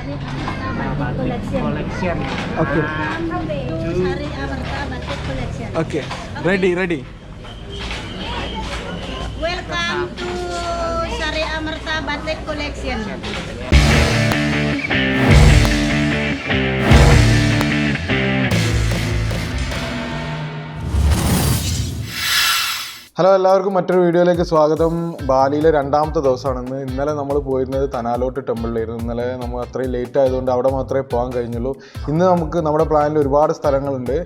collection. collection. Okay. To Sari Amarta Batik collection. Okay ready ready Welcome to Sari Amarta Batik collection. Hello എല്ലാവർക്കും മറ്റൊരു വീഡിയോയിലേക്ക് സ്വാഗതം. ബാലിയിലെ രണ്ടാമത്തെ ദിവസമാണ്. ഇന്ന് ഇന്നലെ നമ്മൾ പോയിരുന്നത് തനാലോട്ട് ടെമ്പിളിലായിരുന്നു ഇന്നലെ നമ്മൾ അത്രയും ലേറ്റ് ആയതുകൊണ്ട് അവിടെ മാത്രമേ പോകാൻ കഴിഞ്ഞുള്ളൂ. ഇന്ന് നമുക്ക് നമ്മുടെ പ്ലാനിൽ ഒരുപാട് സ്ഥലങ്ങളുണ്ട്.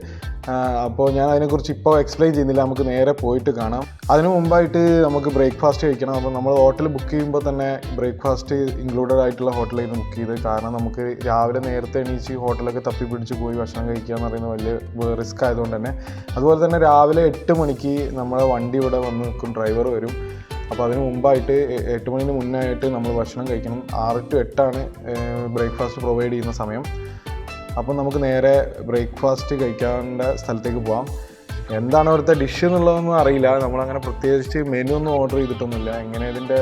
അപ്പോൾ ഞാൻ അതിനെക്കുറിച്ച് ഇപ്പോൾ എക്സ്പ്ലെയിൻ ചെയ്യുന്നില്ല. നമുക്ക് നേരെ പോയിട്ട് കാണാം. അതിനു മുമ്പായിട്ട് നമുക്ക് ബ്രേക്ക്ഫാസ്റ്റ് കഴിക്കണം. അപ്പോൾ നമ്മൾ ഹോട്ടൽ ബുക്ക് ചെയ്യുമ്പോൾ തന്നെ ബ്രേക്ക്ഫാസ്റ്റ് ഇൻക്ലൂഡഡ് ആയിട്ടുള്ള ഹോട്ടലായിരുന്നു ബുക്ക് ചെയ്ത് കാരണം നമുക്ക് രാവിലെ നേരത്തെ എണീച്ച് ഹോട്ടലൊക്കെ തപ്പി പിടിച്ച് പോയി ഭക്ഷണം കഴിക്കുക എന്ന് പറയുന്നത് വലിയ റിസ്ക് ആയതുകൊണ്ട് തന്നെ. അതുപോലെ തന്നെ രാവിലെ എട്ട് മണിക്ക് നമ്മളെ വണ്ടി ഇവിടെ വന്ന് നിൽക്കും ഡ്രൈവർ വരും. അപ്പോൾ അതിന് മുമ്പായിട്ട് എട്ട് മണിന് മുന്നായിട്ട് നമ്മൾ ഭക്ഷണം കഴിക്കണം. ആറ് ടു എട്ടാണ് ബ്രേക്ക്ഫാസ്റ്റ് പ്രൊവൈഡ് ചെയ്യുന്ന സമയം. അപ്പോൾ നമുക്ക് നേരെ ബ്രേക്ക്ഫാസ്റ്റ് കഴിക്കാനുള്ള സ്ഥലത്തേക്ക് പോകാം എന്താണ് അവിടുത്തെ ഡിഷ് എന്നുള്ളതൊന്നും അറിയില്ല. നമ്മളങ്ങനെ പ്രത്യേകിച്ച് മെനു ഒന്നും ഓർഡർ ചെയ്തിട്ടൊന്നുമില്ല. എങ്ങനെ ഇതിന്റെ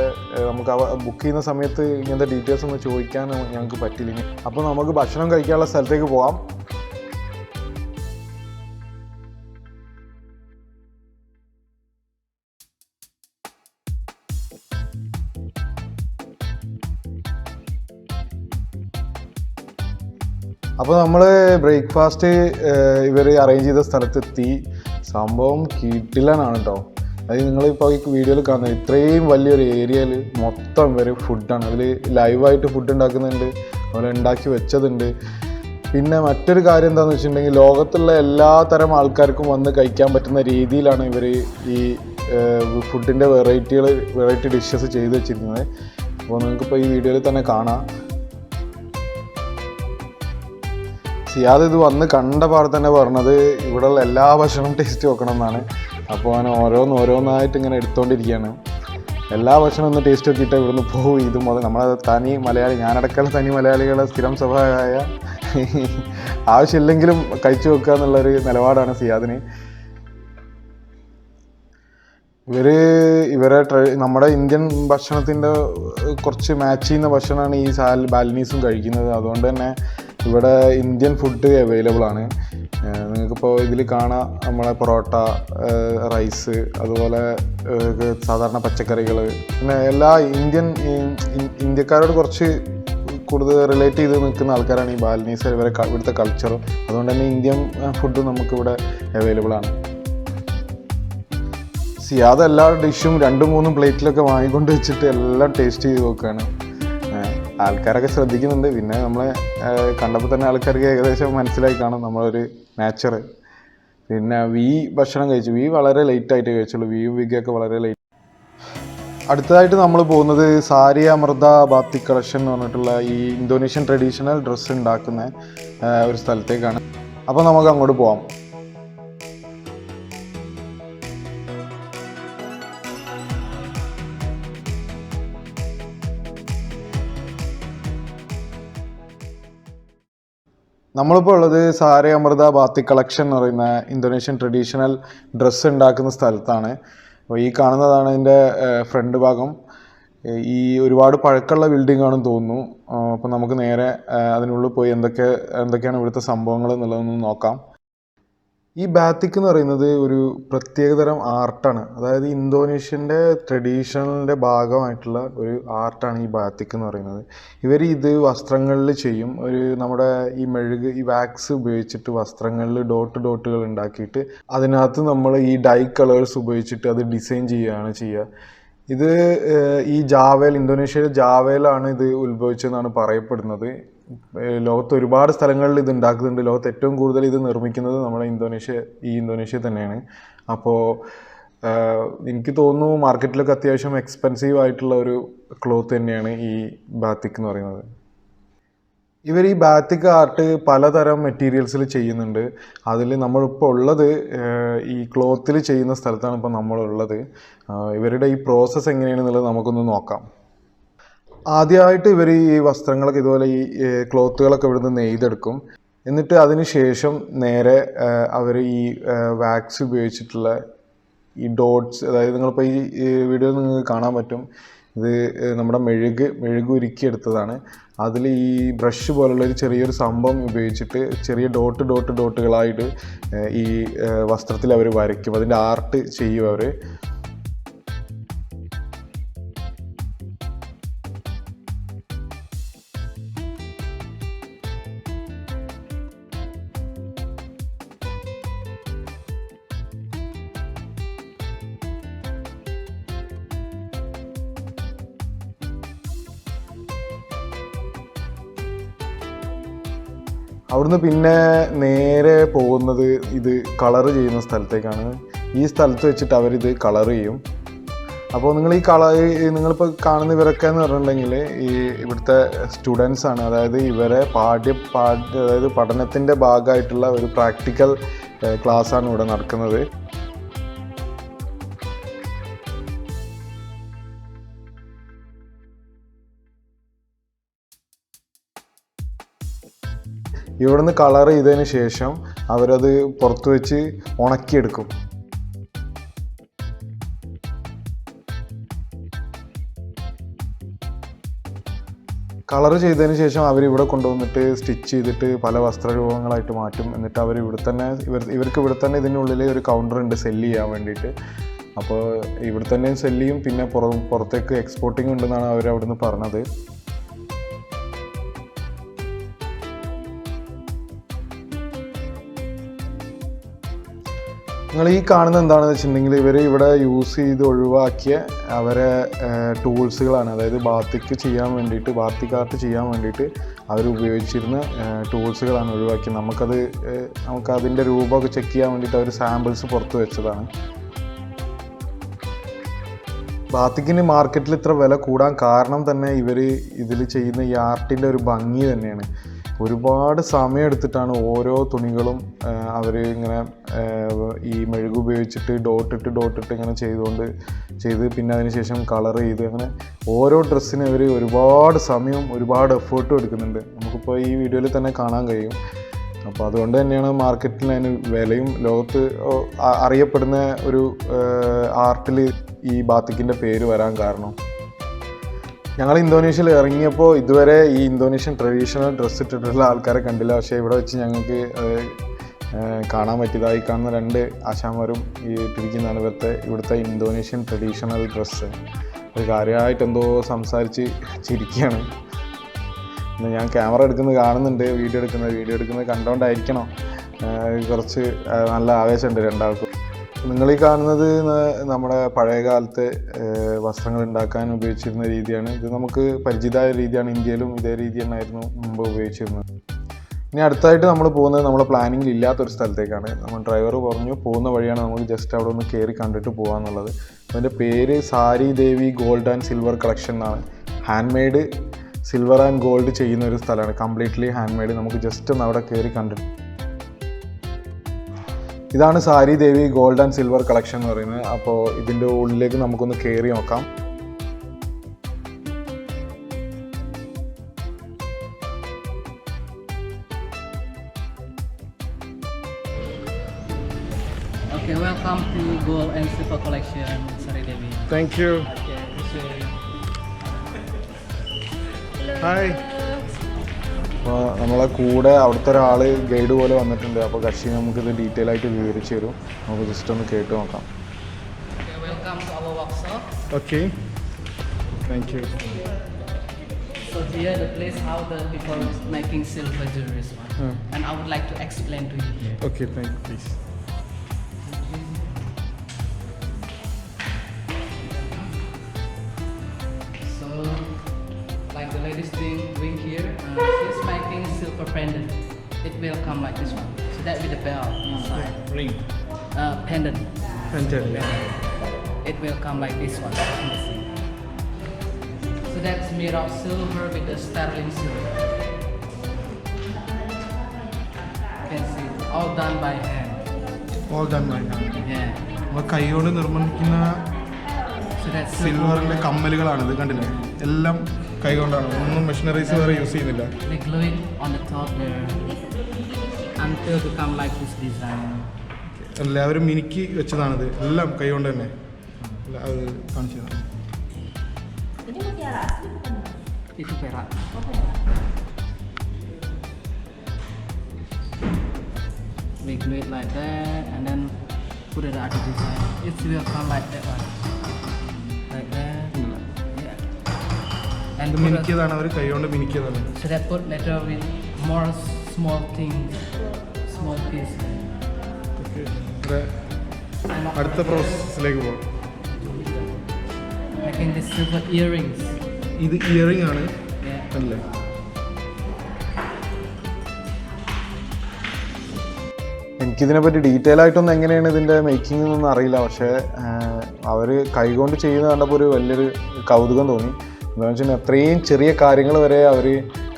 നമുക്ക് ബുക്ക് ചെയ്യുന്ന സമയത്ത് ഇങ്ങനത്തെ ഡീറ്റെയിൽസ് ഒന്ന് ചോദിക്കാൻ ഞങ്ങൾക്ക് പറ്റിയില്ലെങ്കിൽ. അപ്പോൾ നമുക്ക് ഭക്ഷണം കഴിക്കാനുള്ള സ്ഥലത്തേക്ക് പോവാം. അപ്പോൾ നമ്മൾ ബ്രേക്ക്ഫാസ്റ്റ് ഇവർ അറേഞ്ച് ചെയ്ത സ്ഥലത്തെത്തി. സംഭവം കീട്ടിലാണ് കേട്ടോ അത് നിങ്ങളിപ്പോൾ ഈ വീഡിയോയിൽ കാണുന്നത് ഇത്രയും വലിയൊരു ഏരിയയിൽ മൊത്തം ഇവർ ഫുഡാണ്. അതിൽ ലൈവായിട്ട് ഫുഡ് ഉണ്ടാക്കുന്നുണ്ട് അതുപോലെ ഉണ്ടാക്കി വെച്ചതുണ്ട്. പിന്നെ മറ്റൊരു കാര്യം എന്താണെന്ന് വെച്ചിട്ടുണ്ടെങ്കിൽ ലോകത്തുള്ള എല്ലാ തരം ആൾക്കാർക്കും വന്ന് കഴിക്കാൻ പറ്റുന്ന രീതിയിലാണ് ഇവർ ഈ ഫുഡിന്റെ വെറൈറ്റികൾ വെറൈറ്റി ഡിഷസ് ചെയ്ത് വെച്ചിരുന്നത് അപ്പോൾ നിങ്ങൾക്കിപ്പോൾ ഈ വീഡിയോയിൽ തന്നെ കാണാം. സിയാദ് ഇത് വന്ന് കണ്ട പാടെ തന്നെ പറഞ്ഞത് ഇവിടെയുള്ള എല്ലാ ഭക്ഷണവും ടേസ്റ്റ് നോക്കണം എന്നാണ്. അപ്പോൾ അവൻ ഓരോന്ന് ഓരോന്നായിട്ട് ഇങ്ങനെ എടുത്തുകൊണ്ടിരിക്കുകയാണ് എല്ലാ ഭക്ഷണം ഒന്ന് ടേസ്റ്റ് നോക്കിയിട്ട് ഇവിടുന്ന് പോകും ഇത് മുതൽ നമ്മളെ തനി മലയാളി ഞാനടക്കമുള്ള തനി മലയാളികളെ സ്ഥിരം സ്വഭാവമായ ആവശ്യമില്ലെങ്കിലും കഴിച്ചു വെക്കുക എന്നുള്ളൊരു നിലപാടാണ് സിയാദിന് ഇവർ ഇവരെ നമ്മുടെ ഇന്ത്യൻ ഭക്ഷണത്തിന്റെ കുറച്ച് മാച്ച് ചെയ്യുന്ന ഭക്ഷണമാണ് ഈ സാൽ ബാലിനീസും കഴിക്കുന്നത്. അതുകൊണ്ട് തന്നെ ഇവിടെ ഇന്ത്യൻ ഫുഡ് അവൈലബിൾ ആണ്. നിങ്ങൾക്കിപ്പോൾ ഇതിൽ കാണാം നമ്മളെ പൊറോട്ട റൈസ് അതുപോലെ സാധാരണ പച്ചക്കറികൾ. പിന്നെ എല്ലാ ഇന്ത്യൻ ഇന്ത്യക്കാരോട് കുറച്ച് കൂടുതൽ റിലേറ്റ് ചെയ്ത് നിൽക്കുന്ന ആൾക്കാരാണ് ഈ ബാലിനീസ് ഇവരെ ഇവിടുത്തെ കൾച്ചറും അതുകൊണ്ട് തന്നെ ഇന്ത്യൻ ഫുഡ് നമുക്കിവിടെ അവൈലബിൾ ആണ്. സി എല്ലാ ഡിഷും രണ്ടും മൂന്നും പ്ലേറ്റിലൊക്കെ വാങ്ങിക്കൊണ്ട് വെച്ചിട്ട് എല്ലാം ടേസ്റ്റ് ചെയ്ത് നോക്കുകയാണ് ആൾക്കാരൊക്കെ ശ്രദ്ധിക്കുന്നുണ്ട്. പിന്നെ നമ്മളെ കണ്ടപ്പോൾ തന്നെ ആൾക്കാർക്ക് ഏകദേശം മനസ്സിലായി കാണും നമ്മളൊരു നാച്ചർ പിന്നെ വി ഭക്ഷണം കഴിച്ചു. വി വളരെ ലൈറ്റായിട്ട് കഴിച്ചുള്ളൂ. വിയും വിഗൊക്കെ വളരെ ലേറ്റ് അടുത്തതായിട്ട് നമ്മൾ പോകുന്നത് സാരി അമൃത ബാത്തി കളക്ഷൻ എന്ന് പറഞ്ഞിട്ടുള്ള ഈ ഇന്തോനേഷ്യൻ ട്രഡീഷണൽ ഡ്രസ്സ് ഉണ്ടാക്കുന്ന ഒരു സ്ഥലത്തേക്കാണ്. അപ്പോൾ നമുക്ക് അങ്ങോട്ട് പോവാം. നമ്മളിപ്പോൾ ഉള്ളത് സാരി അമൃത ബാത്തി കളക്ഷൻ എന്ന് പറയുന്ന ഇന്തോനേഷ്യൻ ട്രഡീഷണൽ ഡ്രസ്സ് ഉണ്ടാക്കുന്ന സ്ഥലത്താണ്. അപ്പോൾ ഈ കാണുന്നതാണ് ഇതിന്റെ ഫ്രണ്ട് ഭാഗം. ഈ ഒരുപാട് പഴക്കമുള്ള ബിൽഡിംഗ് ആണെന്ന് തോന്നുന്നു. അപ്പോൾ നമുക്ക് നേരെ അതിനുള്ളിൽ പോയി എന്തൊക്കെ എന്തൊക്കെയാണ് ഇവിടുത്തെ സംഭവങ്ങൾ എന്നുള്ളതൊന്ന് നോക്കാം. ഈ ബാത്തിക് എന്ന് പറയുന്നത് ഒരു പ്രത്യേകതരം ആർട്ടാണ്. അതായത് ഇന്തോനേഷ്യന്റെ ട്രഡീഷണലിന്റെ ഭാഗമായിട്ടുള്ള ഒരു ആർട്ടാണ് ഈ ബാത്തിക് എന്ന് പറയുന്നത്. ഇവർ ഇത് വസ്ത്രങ്ങളിൽ ചെയ്യും. ഒരു നമ്മുടെ ഈ മെഴുക് ഈ വാക്സ് ഉപയോഗിച്ചിട്ട് വസ്ത്രങ്ങളിൽ ഡോട്ട് ഡോട്ടുകൾ ഉണ്ടാക്കിയിട്ട് അതിനകത്ത് നമ്മൾ ഈ ഡൈ കളേഴ്സ് ഉപയോഗിച്ചിട്ട് അത് ഡിസൈൻ ചെയ്യുകയാണ് ചെയ്യുക. ഇത് ഈ ജാവേൽ ഇന്തോനേഷ്യയിലെ ജാവേലാണ് ഇത് ഉത്ഭവിച്ചതെന്നാണ് പറയപ്പെടുന്നത്. ലോകത്ത് ഒരുപാട് സ്ഥലങ്ങളിൽ ഇത് ഉണ്ടാക്കുന്നുണ്ട്. ലോകത്ത് ഏറ്റവും കൂടുതൽ ഇത് നിർമ്മിക്കുന്നത് നമ്മുടെ ഇന്തോനേഷ്യ ഈ ഇന്തോനേഷ്യ തന്നെയാണ്. അപ്പോൾ എനിക്ക് തോന്നുന്നു മാർക്കറ്റിലൊക്കെ അത്യാവശ്യം എക്സ്പെൻസീവ് ആയിട്ടുള്ള ഒരു ക്ലോത്ത് തന്നെയാണ് ഈ ബാത്തിക് എന്ന് പറയുന്നത്. ഇവർ ഈ ബാത്തിക് ആർട്ട് പലതരം മെറ്റീരിയൽസിൽ ചെയ്യുന്നുണ്ട്. അതിൽ നമ്മളിപ്പോൾ ഉള്ളത് ഈ ക്ലോത്തിൽ ചെയ്യുന്ന സ്ഥലത്താണ് ഇപ്പോൾ നമ്മളുള്ളത്. ഇവരുടെ ഈ പ്രോസസ്സ് എങ്ങനെയാണെന്നുള്ളത് നമുക്കൊന്ന് നോക്കാം. ആദ്യമായിട്ട് ഇവർ ഈ വസ്ത്രങ്ങളൊക്കെ ഇതുപോലെ ഈ ക്ലോത്തുകളൊക്കെ ഇവിടുന്ന് നെയ്തെടുക്കും. എന്നിട്ട് അതിന് ശേഷം നേരെ അവർ ഈ വാക്സ് ഉപയോഗിച്ചിട്ടുള്ള ഈ ഡോട്ട്സ് അതായത് നിങ്ങളിപ്പോൾ ഈ വീഡിയോയിൽ നിങ്ങൾക്ക് കാണാൻ പറ്റും. ഇത് നമ്മുടെ മെഴുക് മെഴുക് ഉരുക്കിയെടുത്തതാണ്. അതിൽ ഈ ബ്രഷ് പോലുള്ള ഒരു ചെറിയൊരു സംഭവം ഉപയോഗിച്ചിട്ട് ചെറിയ ഡോട്ട് ഡോട്ട് ഡോട്ടുകളായിട്ട് ഈ വസ്ത്രത്തിൽ അവർ വരയ്ക്കും. അതിന്റെ ആർട്ട് ചെയ്യും അവർ അവിടുന്ന് പിന്നെ നേരെ പോകുന്നത് ഇത് കളർ ചെയ്യുന്ന സ്ഥലത്തേക്കാണ്. ഈ സ്ഥലത്ത് വെച്ചിട്ട് അവരിത് കളർ ചെയ്യും. അപ്പോൾ നിങ്ങൾ ഈ കളർ നിങ്ങളിപ്പോൾ കാണുന്ന ഇവരൊക്കെ എന്ന് പറഞ്ഞിട്ടുണ്ടെങ്കിൽ ഈ ഇവിടുത്തെ സ്റ്റുഡൻസ് ആണ്. അതായത് ഇവരെ പാഠ്യ പാഠ്യ അതായത് പഠനത്തിന്റെ ഭാഗമായിട്ടുള്ള ഒരു പ്രാക്ടിക്കൽ ക്ലാസ് ആണ് ഇവിടെ നടക്കുന്നത്. ഇവിടുന്ന് കളർ ചെയ്തതിന് ശേഷം അവരത് പുറത്ത് വെച്ച് ഉണക്കിയെടുക്കും. കളർ ചെയ്തതിന് ശേഷം അവർ ഇവിടെ കൊണ്ടുവന്നിട്ട് സ്റ്റിച്ച് ചെയ്തിട്ട് പല വസ്ത്രരൂപങ്ങളായിട്ട് മാറ്റും. എന്നിട്ട് അവർ ഇവിടെ തന്നെ ഇവർ ഇവർക്ക് ഇവിടെ തന്നെ ഇതിനുള്ളിൽ ഒരു കൗണ്ടർ ഉണ്ട് സെല്ല് ചെയ്യാൻ വേണ്ടിയിട്ട്. അപ്പോൾ ഇവിടെ തന്നെ സെല്ല് ചെയ്യും. പിന്നെ പുറ പുറത്തേക്ക് എക്സ്പോർട്ടിംഗ് ഉണ്ടെന്നാണ് അവർ അവിടുന്ന് പറഞ്ഞത്. നിങ്ങൾ ഈ കാണുന്ന എന്താണെന്ന് വെച്ചിട്ടുണ്ടെങ്കിൽ ഇവർ ഇവിടെ യൂസ് ചെയ്ത് ഒഴിവാക്കിയ അവരെ ടൂൾസുകളാണ് അതായത് ബാത്തിക്ക് ചെയ്യാൻ വേണ്ടിയിട്ട് ബാത്തിക് ആർട്ട് ചെയ്യാൻ വേണ്ടിയിട്ട് അവർ ഉപയോഗിച്ചിരുന്ന ടൂൾസുകളാണ് ഒഴിവാക്കിയത്. നമുക്കത് നമുക്കതിന്റെ രൂപമൊക്കെ ചെക്ക് ചെയ്യാൻ വേണ്ടിയിട്ട് അവർ സാമ്പിൾസ് പുറത്ത് വെച്ചതാണ്. ബാത്തിക്കിന് മാർക്കറ്റിൽ ഇത്ര വില കൂടാൻ കാരണം തന്നെ ഇവർ ഇതിൽ ചെയ്യുന്ന ഈ ആർട്ടിന്റെ ഒരു ഭംഗി തന്നെയാണ്. ഒരുപാട് സമയം എടുത്തിട്ടാണ് ഓരോ തുണികളും അവർ ഇങ്ങനെ ഈ മെഴുക് ഉപയോഗിച്ചിട്ട് ഡോട്ടിട്ട് ഡോട്ടിട്ട് ഇങ്ങനെ ചെയ്തുകൊണ്ട് ചെയ്ത് പിന്നെ അതിനുശേഷം കളർ ചെയ്ത് അങ്ങനെ ഓരോ ഡ്രസ്സിനും ഇവർ ഒരുപാട് സമയം ഒരുപാട് എഫേർട്ടും എടുക്കുന്നുണ്ട്. നമുക്കിപ്പോൾ ഈ വീഡിയോയിൽ തന്നെ കാണാൻ കഴിയും. അപ്പോൾ അതുകൊണ്ട് തന്നെയാണ് മാർക്കറ്റിൽ അതിന് വിലയും ലോകത്ത് അറിയപ്പെടുന്ന ഒരു ആർട്ടിൽ ഈ ബാത്തിക്കിന്റെ പേര് വരാൻ കാരണം. ഞങ്ങൾ ഇന്തോനേഷ്യയിൽ ഇറങ്ങിയപ്പോൾ ഇതുവരെ ഈ ഇന്തോനേഷ്യൻ ട്രഡീഷണൽ ഡ്രസ്സ് ഇട്ടിട്ടുള്ള ആൾക്കാരെ കണ്ടില്ല. പക്ഷേ ഇവിടെ വെച്ച് ഞങ്ങൾക്ക് കാണാൻ പറ്റിയതായി കാണുന്ന രണ്ട് ആശാന്മാരും ഈ ഇട്ടിരിക്കുന്നതാണ് ഇവിടുത്തെ ഇവിടുത്തെ ഇന്തോനേഷ്യൻ ട്രഡീഷണൽ ഡ്രസ്സ്. ഒരു കാര്യമായിട്ട് എന്തോ സംസാരിച്ച് ചിരിക്കുകയാണ്. ഞാൻ ക്യാമറ എടുക്കുന്നത് കാണുന്നുണ്ട് വീഡിയോ എടുക്കുന്നത് വീഡിയോ എടുക്കുന്നത് കണ്ടുകൊണ്ടായിരിക്കണം കുറച്ച് നല്ല ആവേശമുണ്ട് രണ്ടാൾക്കും. നിങ്ങൾ ഈ കാണുന്നത് നമ്മുടെ പഴയ കാലത്തെ വസ്ത്രങ്ങൾ ഉണ്ടാക്കാൻ ഉപയോഗിച്ചിരുന്ന രീതിയാണ്. ഇത് നമുക്ക് പരിചിതമായ രീതിയാണ്. ഇന്ത്യയിലും ഇതേ രീതി തന്നെയായിരുന്നു മുമ്പ് ഉപയോഗിച്ചിരുന്നത്. ഇനി അടുത്തായിട്ട് നമ്മൾ പോകുന്നത് നമ്മുടെ പ്ലാനിങ്ങിൽ ഇല്ലാത്തൊരു സ്ഥലത്തേക്കാണ്. നമ്മൾ ഡ്രൈവർ പറഞ്ഞു പോകുന്ന വഴിയാണ് നമുക്ക് ജസ്റ്റ് അവിടെ ഒന്ന് കയറി കണ്ടിട്ട് പോകാമെന്നുള്ളത് അതിന്റെ പേര് Sari Devi gold and silver collection എന്നാണ്. Hand made silver and gold ചെയ്യുന്ന ഒരു സ്ഥലമാണ്. കംപ്ലീറ്റ്ലി ഹാൻഡ് മെയ്ഡ് നമുക്ക് ജസ്റ്റ് ഒന്ന് അവിടെ കയറി കണ്ടിട്ട് ഇതാണ് Sari Devi gold and silver collection എന്ന് പറയുന്നത് അപ്പോൾ ഇതിന്റെ ഉള്ളിലേക്ക് നമുക്കൊന്ന് കയറി നോക്കാം Okay, welcome to Gold and Silver Collection, Sari Devi. Thank you. Okay, Hi. അപ്പോൾ നമ്മളെ കൂടെ അവിടുത്തെ ഒരാൾ ഗൈഡ് പോലെ വന്നിട്ടുണ്ട് അപ്പോൾ കക്ഷി നമുക്കിത് ഡീറ്റെയിൽ ആയിട്ട് വിവരിച്ച് തരും നമുക്ക് ജസ്റ്റ് ഒന്ന് കേട്ട് നോക്കാം. Okay thank you So here the place how the people is making silver jewelry one. Hmm. And I would like to explain to you Okay, thank you, you the ladies doing, doing here, uh, she's making silver pendant. It will come like this one. So that with the bell inside. Ring Uh, pendant. It will come like this one. you can see. So that's made of silver with the sterling silver. You can see all done by hand. All done by hand Yeah. നമ്മൾ കൈകൊണ്ട് നിർമ്മിക്കുന്ന So that's സിൽവറിന്റെ കമ്മലുകളാണിത് കണ്ടില്ലേ എല്ലാം കൈകൊണ്ടാണ് ഒന്നും machineries വേറെ use ചെയ്യുന്നില്ല They glue it on the top there until become like this design. എല്ലാവരും മിനുക്കി വെച്ചതാണിത് എല്ലാം കൈകൊണ്ട് തന്നെ അല്ല, അത് കാണിച്ചു തരാം Ini mutiara asli bukan? Itu. Oh, perak. We glue it like that and then put it other design. It will come like that one. മിനുക്കിയതാണ് അവർ കൈകൊണ്ട് മിനിക്കിയതാണ് so that put later with more small things, small piece. ഇവിടെ അടുത്ത പ്രോസസ്സിലേക്ക് പോകാം Making the silver earrings. ഇത് earring ആണ് Yeah. അല്ലേ എനിക്കിതിനെപ്പറ്റി detail ആയിട്ടൊന്നും എങ്ങനെയാണ് ഇതിന്റെ മേക്കിംഗ് എന്നൊന്നും അറിയില്ല പക്ഷേ അവർ കൈകൊണ്ട് ചെയ്യുന്ന കണ്ടപ്പോൾ ഒരു വലിയൊരു കൗതുകം തോന്നി എന്താണെന്ന് വെച്ചാൽ അത്രയും ചെറിയ കാര്യങ്ങൾ വരെ അവർ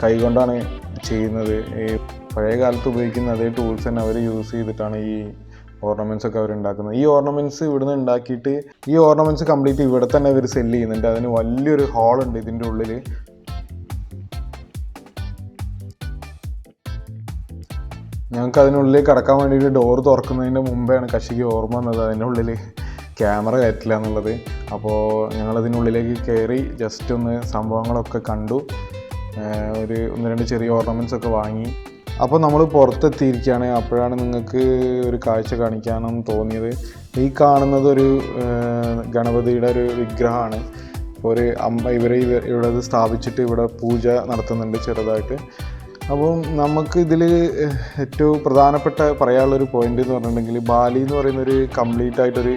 കൈകൊണ്ടാണ് ചെയ്യുന്നത്. ഈ പഴയ കാലത്ത് ഉപയോഗിക്കുന്ന അതേ ടൂൾസ് തന്നെ അവർ യൂസ് ചെയ്തിട്ടാണ് ഈ ഓർണമെന്റ്സ് ഒക്കെ അവർ ഉണ്ടാക്കുന്നത്. ഈ ഓർണമെന്റ്സ് ഇവിടുന്ന് ഉണ്ടാക്കിയിട്ട് ഈ ഓർണമെന്റ്സ് കംപ്ലീറ്റ് ഇവിടെ തന്നെ അവർ സെല്ല് ചെയ്യുന്നുണ്ട്. അതിന് വലിയൊരു ഹാൾ ഉണ്ട് ഇതിന്റെ ഉള്ളിൽ ഞങ്ങൾക്ക് അതിനുള്ളിൽ കടക്കാൻ വേണ്ടിയിട്ട് ഡോർ തുറക്കുന്നതിന്റെ മുമ്പെയാണ് കശിക്ക് ഓർമ്മ വന്നത് അതിനുള്ളിൽ ക്യാമറ കയറ്റില്ല എന്നുള്ളത്. അപ്പോൾ ഞങ്ങളതിനുള്ളിലേക്ക് കയറി ജസ്റ്റ് ഒന്ന് സംഭവങ്ങളൊക്കെ കണ്ടു. ഒരു ഒന്ന് രണ്ട് ചെറിയ ഓർണമെന്റ്സ് ഒക്കെ വാങ്ങി. അപ്പോൾ നമ്മൾ പുറത്തെത്തിയിരിക്കുകയാണ്. അപ്പോഴാണ് നിങ്ങൾക്ക് ഒരു കാഴ്ച കാണിക്കാനും തോന്നിയത്. ഈ കാണുന്നത് ഒരു ഗണപതിയുടെ ഒരു വിഗ്രഹമാണ്. ഒരു അമ്മ ഇവരെ ഇവ- ഇവിടെ സ്ഥാപിച്ചിട്ട് ഇവിടെ പൂജ നടത്തുന്നുണ്ട് ചെറുതായിട്ട്. അപ്പം നമുക്ക് ഇതിൽ ഏറ്റവും പ്രധാനപ്പെട്ട പറയാനുള്ളൊരു പോയിന്റ് എന്ന് പറഞ്ഞിട്ടുണ്ടെങ്കിൽ ബാലി എന്ന് പറയുന്ന ഒരു കംപ്ലീറ്റ് ആയിട്ടൊരു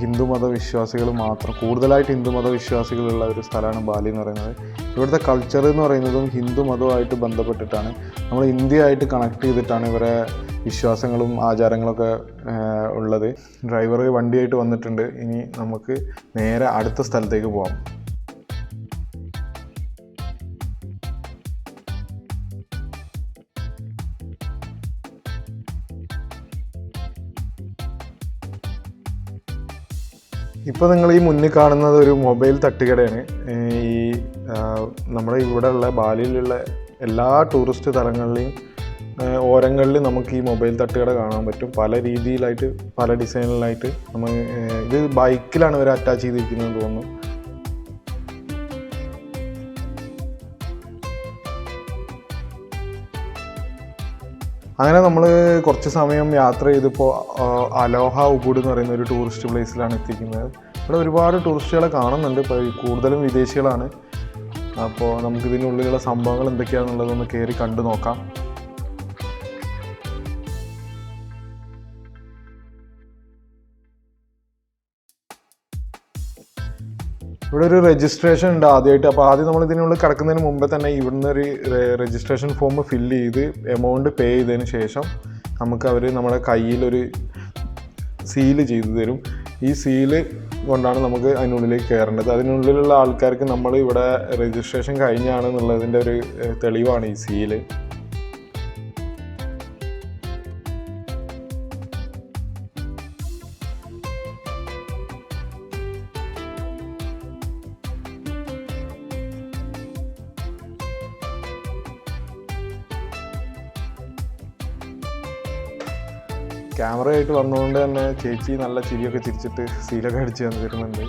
ഹിന്ദു മത വിശ്വാസികൾ മാത്രം കൂടുതലായിട്ട് ഹിന്ദു മത വിശ്വാസികളുള്ള ഒരു സ്ഥലമാണ് ബാലി എന്ന് പറയുന്നത്. ഇവിടുത്തെ കൾച്ചർ എന്ന് പറയുന്നതും ഹിന്ദു മതവുമായിട്ട് ബന്ധപ്പെട്ടിട്ടാണ്. നമ്മൾ ഇന്ത്യയായിട്ട് കണക്ട് ചെയ്തിട്ടാണ് ഇവരെ വിശ്വാസങ്ങളും ആചാരങ്ങളൊക്കെ ഉള്ളത്. ഡ്രൈവർ വണ്ടിയായിട്ട് വന്നിട്ടുണ്ട്. ഇനി നമുക്ക് നേരെ അടുത്ത സ്ഥലത്തേക്ക് പോകാം ഇപ്പോൾ നിങ്ങൾ ഈ മുന്നിൽ കാണുന്നത് ഒരു മൊബൈൽ തട്ടുകടയാണ്. ഈ നമ്മുടെ ഇവിടെയുള്ള ബാലിയിലുള്ള എല്ലാ ടൂറിസ്റ്റ് ഓരങ്ങളിലും ഓരങ്ങളിൽ നമുക്ക് ഈ മൊബൈൽ തട്ടുകട കാണാൻ പറ്റും. പല രീതിയിലായിട്ട് പല ഡിസൈനിലായിട്ട് നമ്മൾ ഇത് ബൈക്കിലാണ് ഇവർ അറ്റാച്ച് ചെയ്തിരിക്കുന്നത് തോന്നുന്നു. അങ്ങനെ നമ്മൾ കുറച്ച് സമയം യാത്ര ചെയ്തപ്പോൾ അലോഹ ഉഗുഡ് എന്ന് പറയുന്ന ഒരു ടൂറിസ്റ്റ് പ്ലേസിലാണ് എത്തിക്കുന്നത്. ഇവിടെ ഒരുപാട് ടൂറിസ്റ്റുകളെ കാണുന്നുണ്ട്. കൂടുതലും വിദേശികളാണ്. അപ്പോൾ നമുക്കിതിനുള്ളിലുള്ള സംഭവങ്ങൾ എന്തൊക്കെയാണെന്നുള്ളതൊന്ന് കയറി കണ്ടു നോക്കാം. ഇവിടെ ഒരു രജിസ്ട്രേഷൻ ഉണ്ട് ആദ്യമായിട്ട്. അപ്പോൾ ആദ്യം നമ്മൾ ഇതിനുള്ളിൽ കിടക്കുന്നതിന് മുമ്പേ തന്നെ ഇവിടുന്ന് ഒരു രജിസ്ട്രേഷൻ ഫോം ഫില്ല് ചെയ്ത് എമൗണ്ട് പേ ചെയ്തതിന് ശേഷം നമുക്ക് അവർ നമ്മുടെ കയ്യിലൊരു സീൽ ചെയ്തു തരും. ഈ സീൽ കൊണ്ടാണ് നമുക്ക് അതിനുള്ളിലേക്ക് കയറേണ്ടത്. അതിനുള്ളിലുള്ള ആൾക്കാർക്ക് നമ്മൾ ഇവിടെ രജിസ്ട്രേഷൻ കഴിഞ്ഞാണെന്നുള്ളതിന്റെ ഒരു തെളിവാണ് ഈ സീൽ ആയിട്ട് വന്നുകൊണ്ട് തന്നെ ചേച്ചി നല്ല ചിരിയൊക്കെ ചിരിച്ചിട്ട് സീലൊക്കെ അടിച്ച് തന്നിരുന്നുണ്ട്.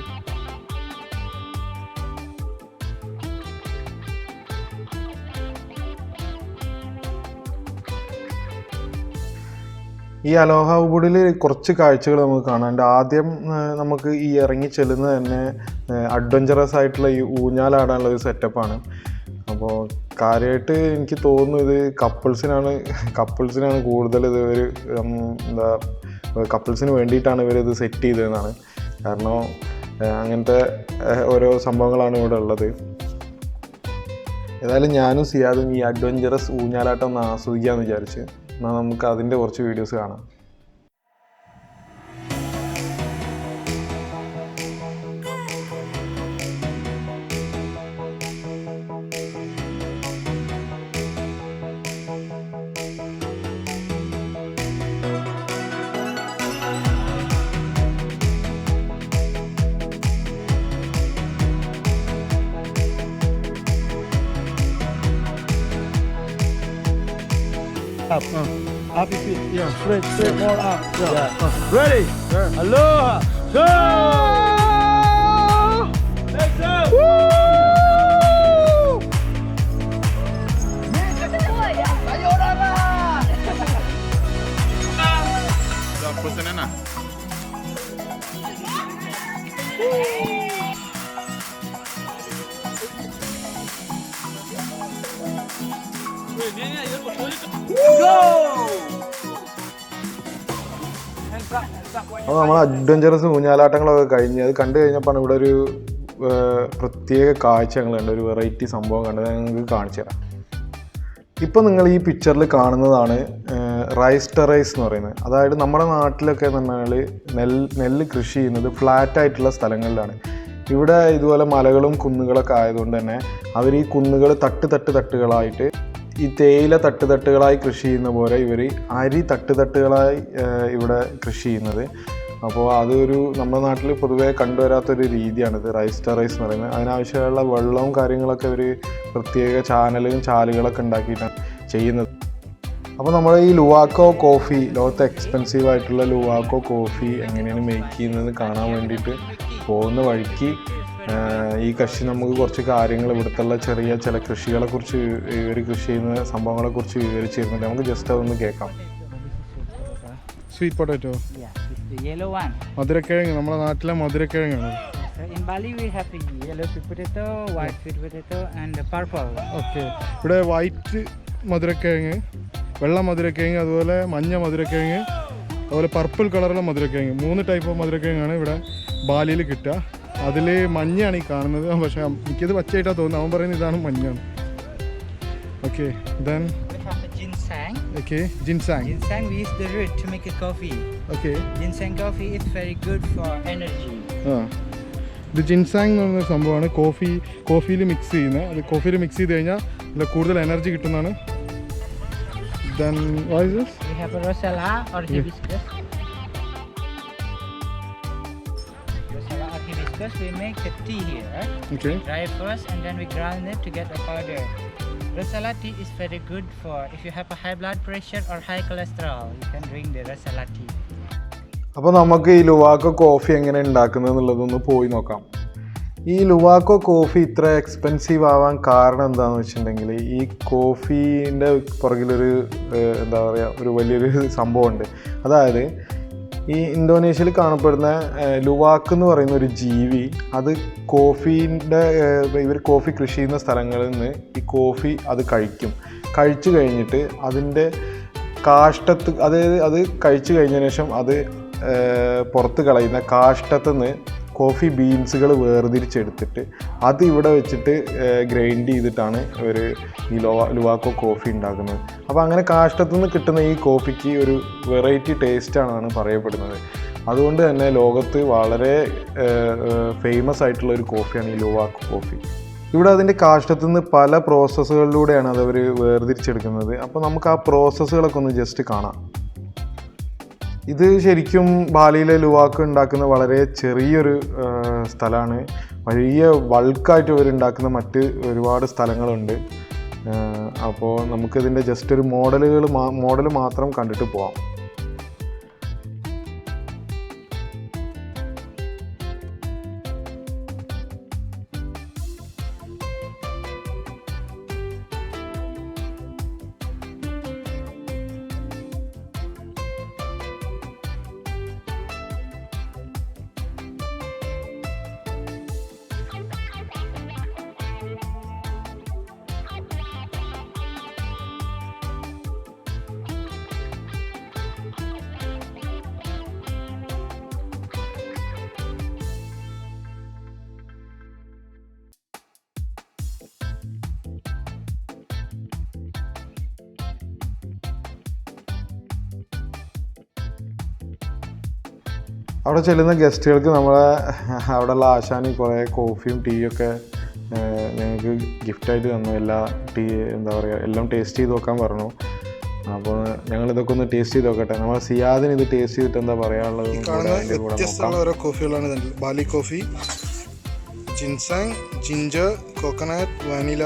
ഈ അലോഹ ഉബുഡിൽ കുറച്ച് കാഴ്ചകൾ നമുക്ക് കാണാനുണ്ട്. ആദ്യം നമുക്ക് ഈ ഇറങ്ങി ചെല്ലുന്നത് തന്നെ അഡ്വഞ്ചറസ് ആയിട്ടുള്ള ഈ ഊഞ്ഞാലാടാനുള്ള ഒരു സെറ്റപ്പാണ് അപ്പോൾ കാര്യമായിട്ട് എനിക്ക് തോന്നുന്നു ഇത് കപ്പിൾസിനാണ് കപ്പിൾസിനാണ് കൂടുതൽ ഇത് ഒരു എന്താ കപ്പിൾസിന് വേണ്ടിയിട്ടാണ് ഇവരിത് സെറ്റ് ചെയ്തതെന്നാണ്. കാരണം അങ്ങനത്തെ ഓരോ സംഭവങ്ങളാണ് ഇവിടെ ഉള്ളത്. ഏതായാലും ഞാനും സിയാദും ഈ അഡ്വഞ്ചറസ് ഊഞ്ഞാലാട്ടം ഒന്ന് ആസ്വദിക്കാമെന്ന് വിചാരിച്ച്. എന്നാൽ നമുക്ക് അതിന്റെ കുറച്ച് വീഡിയോസ് കാണാം. Up. Up your feet. Yeah. Straight, straight, more up. Yeah. Ready? Aloha. Go! അപ്പോൾ നമ്മൾ അഡ്വഞ്ചറസ് ഊഞ്ഞാലാട്ടങ്ങളൊക്കെ കഴിഞ്ഞ് അത് കണ്ടു കഴിഞ്ഞപ്പോൾ ഇവിടെ ഒരു പ്രത്യേക കാഴ്ച ഞങ്ങൾ കണ്ട ഒരു വെറൈറ്റി സംഭവം കണ്ടത്. നിങ്ങൾക്ക് കാണിച്ചു തരാം. ഇപ്പം നിങ്ങൾ ഈ പിക്ചറിൽ കാണുന്നതാണ് റൈസ് ടെറൈസ് എന്ന് പറയുന്നത്. അതായത് നമ്മുടെ നാട്ടിലൊക്കെ എന്ന് പറഞ്ഞാൽ നെല്ല് നെല്ല് കൃഷി ചെയ്യുന്നത് ഫ്ലാറ്റായിട്ടുള്ള സ്ഥലങ്ങളിലാണ്. ഇവിടെ ഇതുപോലെ മലകളും കുന്നുകളൊക്കെ ആയതുകൊണ്ട് തന്നെ അവർ ഈ കുന്നുകൾ തട്ട് തട്ട് തട്ടുകളായിട്ട് ഈ തേയില തട്ട് തട്ടുകളായി കൃഷി ചെയ്യുന്ന പോലെ ഇവർ അരി തട്ടുതട്ടുകളായി ഇവിടെ കൃഷി ചെയ്യുന്നത്. അപ്പോൾ അതൊരു നമ്മുടെ നാട്ടിൽ പൊതുവേ കണ്ടുവരാത്തൊരു രീതിയാണിത്. റൈസ് ടെറൈസ് എന്ന് പറയുന്നത്. അതിനാവശ്യമുള്ള വെള്ളവും കാര്യങ്ങളൊക്കെ ഒരു പ്രത്യേക ചാനലും ചാലുകളൊക്കെ ഉണ്ടാക്കിയിട്ടാണ് ചെയ്യുന്നത്. അപ്പോൾ നമ്മൾ ഈ ലുവാക്കോ കോഫി ലോകത്ത് എക്സ്പെൻസീവ് ആയിട്ടുള്ള ലുവാക്കോ കോഫി എങ്ങനെയാണ് മേക്ക് ചെയ്യുന്നത് കാണാൻ വേണ്ടിയിട്ട് പോകുന്ന വഴിക്ക് ഈ കൃഷി നമുക്ക് കുറച്ച് കാര്യങ്ങൾ ഇവിടുത്തുള്ള ചെറിയ ചില കൃഷികളെ കുറിച്ച് ഇവർ കൃഷി ചെയ്യുന്ന സംഭവങ്ങളെ കുറിച്ച് വിവരിച്ച് നമുക്ക് ജസ്റ്റ് അതൊന്ന് കേൾക്കാം. സ്വീറ്റ് പൊട്ടാറ്റോ മധുരക്കിഴങ്ങ് നമ്മുടെ നാട്ടിലെ മധുരക്കിഴങ്ങാണ് So in Bali, we have the yellow sweet potato, white sweet potato, and purple. One. ഇവിടെ വൈറ്റ് മധുരക്കിഴങ്ങ് വെള്ള മധുരക്കിഴങ്ങ് അതുപോലെ മഞ്ഞ മധുരക്കിഴങ്ങ് അതുപോലെ പർപ്പിൾ കളറുള്ള മധുരക്കിഴങ്ങ്. മൂന്ന് ടൈപ്പ് ഓഫ് മധുരക്കിഴങ്ങാണ് ഇവിടെ ബാലിയിൽ കിട്ടുക. അതിൽ മഞ്ഞാണ് ഈ കാണുന്നത് പക്ഷേ എനിക്കത് പച്ചയായിട്ടാണ് തോന്നുന്നത് അവൻ പറയുന്നത് ഇതാണ് മഞ്ഞാണ് okay then the ginseng. Ginseng, we use the root to make a coffee. Okay. Ginseng coffee is very good for energy. ആ ഇത് ജിൻസാങ് എന്ന് പറയുന്ന സംഭവമാണ് കോഫി കോഫിയിൽ മിക്സ് ചെയ്യുന്നത് അത് കോഫിയിൽ മിക്സ് ചെയ്ത് കഴിഞ്ഞാൽ നല്ല കൂടുതൽ എനർജി കിട്ടുന്നതാണ് then what is We have a rosella or hibiscus. Hibiscus, we make the tea here. Okay. We Dry first and then we grind it to get a powder. Rosala tea is very good for if you have a high blood pressure or high cholesterol. You can drink the Rosala tea. അപ്പോൾ നമുക്ക് ഈ ലുവാക്കോ coffee എങ്ങനെ ഉണ്ടാക്കുന്നത് എന്നുള്ളതൊന്ന് പോയി നോക്കാം ഈ ലുവാക്കോ coffee ഇത്ര expensive ആവാൻ കാരണം എന്താണെന്ന് വെച്ചിട്ടുണ്ടെങ്കിൽ ഈ കോഫീന്റെ പുറകിലൊരു എന്താ പറയുക ഒരു വലിയൊരു സംഭവമുണ്ട് അതായത് ഈ ഇന്തോനേഷ്യയിൽ കാണപ്പെടുന്ന ലുവാക്ക് എന്ന് പറയുന്ന ഒരു ജീവി അത് കോഫീന്റെ ഇവർ കോഫി കൃഷി ചെയ്യുന്ന സ്ഥലങ്ങളിൽ നിന്ന് ഈ കോഫി അത് കഴിക്കും. കഴിച്ചു കഴിഞ്ഞിട്ട് അതിന്റെ കാഷ്ടത്ത് അതായത് അത് കഴിച്ചു കഴിഞ്ഞതിന് ശേഷം അത് പുറത്ത് കളയുന്ന കാഷ്ടത്തു നിന്ന് കോഫി ബീൻസുകൾ വേർതിരിച്ചെടുത്തിട്ട് അത് ഇവിടെ വെച്ചിട്ട് ഗ്രൈൻഡ് ചെയ്തിട്ടാണ് ഇവർ ഈ ലോ ലുവാക്കോ കോഫി ഉണ്ടാക്കുന്നത്. അപ്പോൾ അങ്ങനെ കാഷ്ടത്തു നിന്ന് കിട്ടുന്ന ഈ കോഫിക്ക് ഒരു വെറൈറ്റി ടേസ്റ്റാണെന്നാണ് പറയപ്പെടുന്നത്. അതുകൊണ്ട് തന്നെ ലോകത്ത് വളരെ ഫേമസ് ആയിട്ടുള്ള ഒരു കോഫിയാണ് ഈ ലുവാക്കോ കോഫി. ഇവിടെ അതിന്റെ കാഷ്ടത്തു നിന്ന് പല പ്രോസസ്സുകളിലൂടെയാണ് അത് അവർ വേർതിരിച്ചെടുക്കുന്നത്. അപ്പോൾ നമുക്ക് ആ പ്രോസസ്സുകളൊക്കെ ഒന്ന് ജസ്റ്റ് കാണാം. ഇത് ശരിക്കും ബാലിയിലെ ലുവാക്ക് ഉണ്ടാക്കുന്ന വളരെ ചെറിയൊരു സ്ഥലമാണ്. വലിയ ബൾക്കായിട്ട് ഇവർ ഉണ്ടാക്കുന്ന മറ്റ് ഒരുപാട് സ്ഥലങ്ങളുണ്ട്. അപ്പോൾ നമുക്കിതിന്റെ ജസ്റ്റ് ഒരു മോഡലുകൾ മോഡൽ മാത്രം കണ്ടിട്ട് പോവാം. അവിടെ ചെല്ലുന്ന ഗസ്റ്റുകൾക്ക് നമ്മളെ അവിടെയുള്ള ആശാനി കുറേ കോഫിയും ടീയൊക്കെ ഞങ്ങൾക്ക് ഗിഫ്റ്റായിട്ട് തന്നു. എല്ലാ ടീ എന്താ പറയുക എല്ലാം ടേസ്റ്റ് ചെയ്ത് നോക്കാൻ പറഞ്ഞു. അപ്പോൾ ഞങ്ങൾ ഇതൊക്കെ ഒന്ന് ടേസ്റ്റ് ചെയ്ത് നോക്കട്ടെ. നമ്മൾ സിയാദിന് ഇത് ടേസ്റ്റ് ചെയ്തിട്ട് എന്താ പറയാനുള്ളത് വ്യത്യസ്തമുള്ള ഓരോ കോഫികളാണ് Bali coffee ginseng ginger coconut vanilla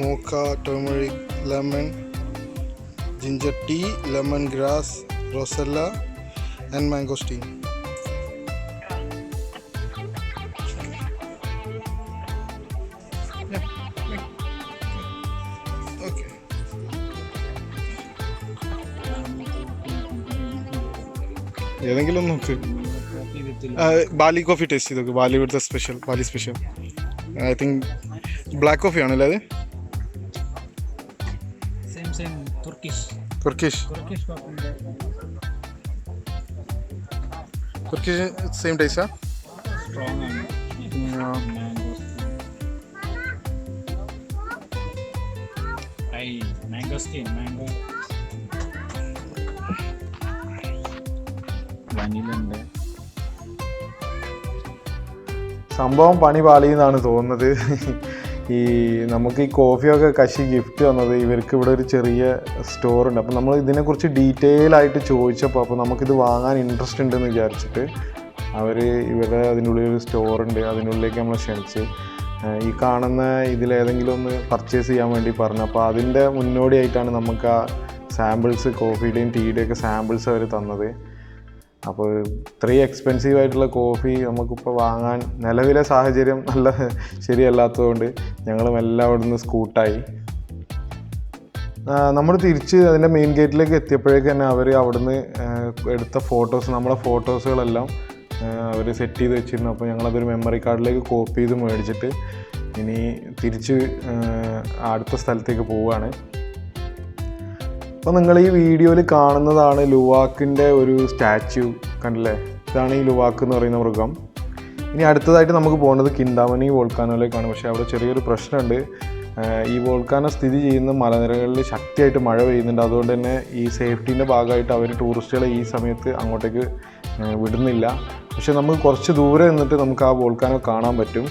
mocha turmeric lemon ginger tea lemongrass rosella and mangosteen okay ഏതെങ്കിലും ഒന്ന് നോക്ക് ബാലി കോഫി ടേസ്റ്റ് ചെയ്ത് നോക്ക്. ബാലി ഇവിടുത്തെ special Bali special I think black coffee ആണല്ലേ അത്. തുർക്കിഷ് തുർക്കിഷ് സെയിം ടേസ്റ്റാ Strong and skin, mango. Vanilla ഉണ്ട്. സംഭവം പണി പാളിയെന്നാണ് തോന്നുന്നത്. ഈ നമുക്ക് ഈ കോഫിയൊക്കെ കശി ഗിഫ്റ്റ് തന്നത് ഇവർക്ക് ഇവിടെ ഒരു ചെറിയ സ്റ്റോർ ഉണ്ട്. അപ്പോൾ നമ്മൾ ഇതിനെക്കുറിച്ച് ഡീറ്റെയിൽ ആയിട്ട് ചോദിച്ചപ്പോൾ അപ്പോൾ നമുക്കിത് വാങ്ങാൻ ഇൻട്രസ്റ്റ് ഉണ്ടെന്ന് വിചാരിച്ചിട്ട് അവർ ഇവിടെ അതിനുള്ളിൽ ഒരു സ്റ്റോർ ഉണ്ട്. അതിനുള്ളിലേക്ക് നമ്മൾ ക്ഷണിച്ച് ഈ കാണുന്ന ഇതിലേതെങ്കിലും ഒന്ന് പർച്ചേസ് ചെയ്യാൻ വേണ്ടി പറഞ്ഞു. അപ്പോൾ അതിന്റെ മുന്നോടിയായിട്ടാണ് നമുക്ക് ആ സാമ്പിൾസ് കോഫിയുടെയും ടീയുടെയും ഒക്കെ സാമ്പിൾസ് അവർ തന്നത്. അപ്പോൾ ഇത്രയും എക്സ്പെൻസീവ് ആയിട്ടുള്ള കോഫി നമുക്കിപ്പോൾ വാങ്ങാൻ നിലവിലെ സാഹചര്യം നല്ല ശരിയല്ലാത്തതുകൊണ്ട് ഞങ്ങൾ എല്ലാം അവിടുന്ന് സ്കൂട്ടായി നമ്മൾ തിരിച്ച് അതിന്റെ മെയിൻ ഗേറ്റിലേക്ക് എത്തിയപ്പോഴേക്ക് തന്നെ അവർ അവിടുന്ന് എടുത്ത ഫോട്ടോസ് നമ്മളെ ഫോട്ടോസുകളെല്ലാം അവർ സെറ്റ് ചെയ്ത് വെച്ചിരുന്നു. അപ്പോൾ ഞങ്ങളതൊരു മെമ്മറി കാർഡിലേക്ക് കോപ്പി ചെയ്ത് മേടിച്ചിട്ട് ഇനി തിരിച്ച് അടുത്ത സ്ഥലത്തേക്ക് പോവുകയാണ്. അപ്പോൾ നിങ്ങൾ ഈ വീഡിയോയിൽ കാണുന്നതാണ് ലുവാക്കിന്റെ ഒരു സ്റ്റാച്യു കണ്ടില്ലേ? ഇതാണ് ഈ ലുവാക്ക് എന്ന് പറയുന്ന മൃഗം. ഇനി അടുത്തതായിട്ട് നമുക്ക് പോകേണ്ടത് കിന്താമണി വോൾക്കാനോയിലേക്കാണ്. പക്ഷേ അവിടെ ചെറിയൊരു പ്രശ്നമുണ്ട്. ഈ വോൾക്കാനോ സ്ഥിതി ചെയ്യുന്ന മലനിരകളിൽ ശക്തിയായിട്ട് മഴ പെയ്യുന്നുണ്ട്. അതുകൊണ്ട് തന്നെ ഈ സേഫ്റ്റീന്റെ ഭാഗമായിട്ട് അവർ ടൂറിസ്റ്റുകളെ ഈ സമയത്ത് അങ്ങോട്ടേക്ക് വിടുന്നില്ല. പക്ഷേ നമുക്ക് കുറച്ച് ദൂരെ നിന്നിട്ട് നമുക്ക് ആ വോൾക്കാനോ കാണാൻ പറ്റും.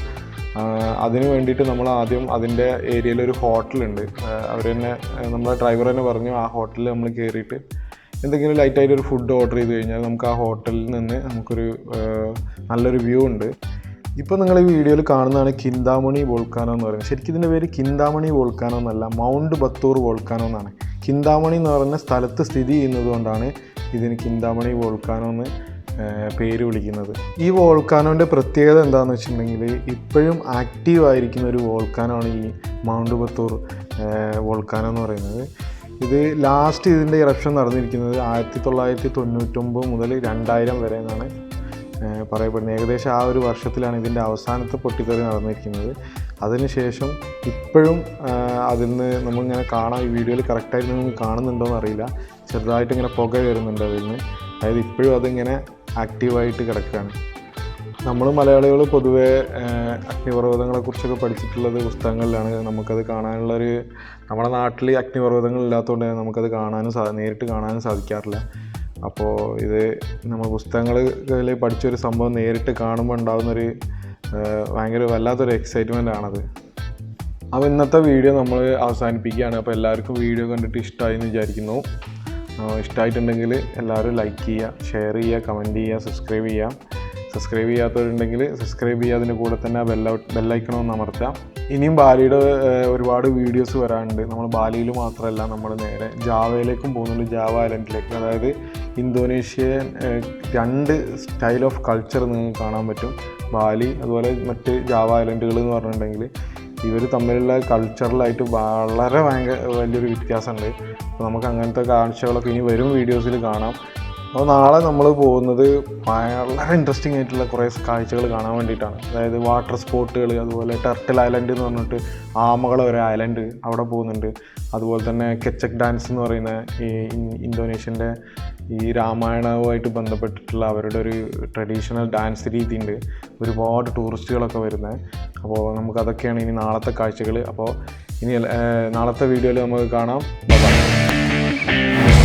അതിന് വേണ്ടിയിട്ട് നമ്മൾ ആദ്യം അതിന്റെ ഏരിയയിൽ ഒരു ഹോട്ടലുണ്ട് അവർ തന്നെ നമ്മുടെ ഡ്രൈവർ തന്നെ പറഞ്ഞു ആ ഹോട്ടലിൽ നമ്മൾ കയറിയിട്ട് എന്തെങ്കിലും ലൈറ്റായിട്ട് ഒരു ഫുഡ് ഓർഡർ ചെയ്ത് കഴിഞ്ഞാൽ നമുക്ക് ആ ഹോട്ടലിൽ നിന്ന് നമുക്കൊരു നല്ലൊരു വ്യൂ ഉണ്ട്. ഇപ്പോൾ നിങ്ങൾ ഈ വീഡിയോയിൽ കാണുന്നതാണ് കിന്താമണി വോൾക്കാനോ എന്ന് പറയുന്നത്. ശരിക്കും ഇതിന്റെ പേര് കിന്താമണി വോൾക്കാനോ എന്നല്ല മൗണ്ട് ബത്തൂർ വോൾക്കാനോ എന്നാണ്. കിന്താമണി എന്ന് പറയുന്ന സ്ഥലത്ത് സ്ഥിതി ചെയ്യുന്നത് കൊണ്ടാണ് ഇതിന് കിന്താമണി വോൾക്കാനോ എന്ന് പേര് വിളിക്കുന്നത്. ഈ വോൾക്കാനോന്റെ പ്രത്യേകത എന്താണെന്ന് വെച്ചിട്ടുണ്ടെങ്കിൽ ഇപ്പോഴും ആക്റ്റീവ് ആയിരിക്കുന്ന ഒരു വോൾക്കാനാണ് ഈ മൗണ്ട് ബത്തൂർ വോൾക്കാനോ എന്ന് പറയുന്നത്. ഇത് ലാസ്റ്റ് ഇതിന്റെ ഇറപ്ഷൻ നടന്നിരിക്കുന്നത് ആയിരത്തി തൊള്ളായിരത്തി തൊണ്ണൂറ്റൊമ്പത് മുതൽ രണ്ടായിരം വരെ എന്നാണ് പറയപ്പെടുന്നത്. ഏകദേശം ആ ഒരു വർഷത്തിലാണ് ഇതിന്റെ അവസാനത്തെ പൊട്ടിത്തെറി നടന്നിരിക്കുന്നത്. അതിനുശേഷം ഇപ്പോഴും അതിൽ നിന്ന് നമ്മളിങ്ങനെ കാണാം. ഈ വീഡിയോയിൽ കറക്റ്റായിട്ട് നിങ്ങൾ കാണുന്നുണ്ടോ എന്ന് അറിയില്ല. ചെറുതായിട്ട് ഇങ്ങനെ പുക വരുന്നുണ്ട് അതിൽ നിന്ന്. അതായത് ഇപ്പോഴും അതിങ്ങനെ ആക്റ്റീവായിട്ട് കിടക്കുകയാണ്. നമ്മൾ മലയാളികൾ പൊതുവേ അഗ്നിപർവതങ്ങളെക്കുറിച്ചൊക്കെ പഠിച്ചിട്ടുള്ളത് പുസ്തകങ്ങളിലാണ്. നമുക്കത് കാണാനുള്ളൊരു നമ്മുടെ നാട്ടിൽ അഗ്നിപർവതങ്ങൾ ഇല്ലാത്തതുകൊണ്ട് തന്നെ നമുക്കത് കാണാനും സാ നേരിട്ട് കാണാനും സാധിക്കാറില്ല. അപ്പോൾ ഇത് നമ്മൾ പുസ്തകങ്ങളിൽ പഠിച്ചൊരു സംഭവം നേരിട്ട് കാണുമ്പോൾ ഉണ്ടാകുന്നൊരു ഭയങ്കര വല്ലാത്തൊരു എക്സൈറ്റ്മെന്റ് ആണത്. അപ്പോൾ ഇന്നത്തെ വീഡിയോ നമ്മൾ അവസാനിപ്പിക്കുകയാണ്. അപ്പോൾ എല്ലാവർക്കും വീഡിയോ കണ്ടിട്ട് ഇഷ്ടമായി എന്ന് വിചാരിക്കുന്നു. ഇഷ്ടമായിട്ടുണ്ടെങ്കിൽ എല്ലാവരും ലൈക്ക് ചെയ്യുക ഷെയർ ചെയ്യുക കമന്റ് ചെയ്യുക സബ്സ്ക്രൈബ് ചെയ്യുക. സബ്സ്ക്രൈബ് ചെയ്യാത്തവരുണ്ടെങ്കിൽ സബ്സ്ക്രൈബ് ചെയ്യുക അതിന്റെ കൂടെ തന്നെ ബെല്ല ബെല്ലൈക്കണം ഒന്ന് അമർത്താം ഇനിയും ബാലിയുടെ ഒരുപാട് വീഡിയോസ് വരാനുണ്ട് നമ്മൾ ബാലിയിൽ മാത്രമല്ല നമ്മൾ നേരെ ജാവയിലേക്കും പോകുന്നുണ്ട് ജാവ ഐലൻഡിലേക്ക് അതായത് ഇന്തോനേഷ്യൻ രണ്ട് സ്റ്റൈൽ ഓഫ് കൾച്ചർ നിങ്ങൾക്ക് കാണാൻ പറ്റും. ബാലി അതുപോലെ മറ്റ് ജാവ ഐലൻഡുകൾ എന്ന് പറഞ്ഞിട്ടുണ്ടെങ്കിൽ ഇവർ തമ്മിലുള്ള കൾച്ചറലായിട്ട് വളരെ ഭയങ്കര വലിയൊരു വ്യത്യാസമുണ്ട്. അപ്പോൾ നമുക്ക് അങ്ങനത്തെ കാഴ്ചകളൊക്കെ ഇനി വരും വീഡിയോസിൽ കാണാം. അപ്പോൾ നാളെ നമ്മൾ പോകുന്നത് വളരെ ഇൻട്രസ്റ്റിംഗ് ആയിട്ടുള്ള കുറേ കാഴ്ചകൾ കാണാൻ വേണ്ടിയിട്ടാണ്. അതായത് വാട്ടർ സ്പോട്ടുകൾ അതുപോലെ ടർട്ടിൽ ഐലൻഡ് എന്ന് പറഞ്ഞിട്ട് ആമകളെ ഒരു ഐലൻഡ് അവിടെ പോകുന്നുണ്ട്. അതുപോലെ തന്നെ കെച്ചക് ഡാൻസ് എന്ന് പറയുന്ന ഈ ഇന്തോനേഷ്യന്റെ ഈ രാമായണവുമായിട്ട് ബന്ധപ്പെട്ടിട്ടുള്ള അവരുടെ ഒരു ട്രഡീഷണൽ ഡാൻസ് രീതി ഉണ്ട് ഒരുപാട് ടൂറിസ്റ്റുകളൊക്കെ വരുന്നത് അപ്പോൾ നമുക്കതൊക്കെയാണ് ഇനി നാളത്തെ കാഴ്ചകൾ അപ്പോൾ ഇനി നാളത്തെ വീഡിയോയിൽ നമുക്ക് കാണാം. ബൈ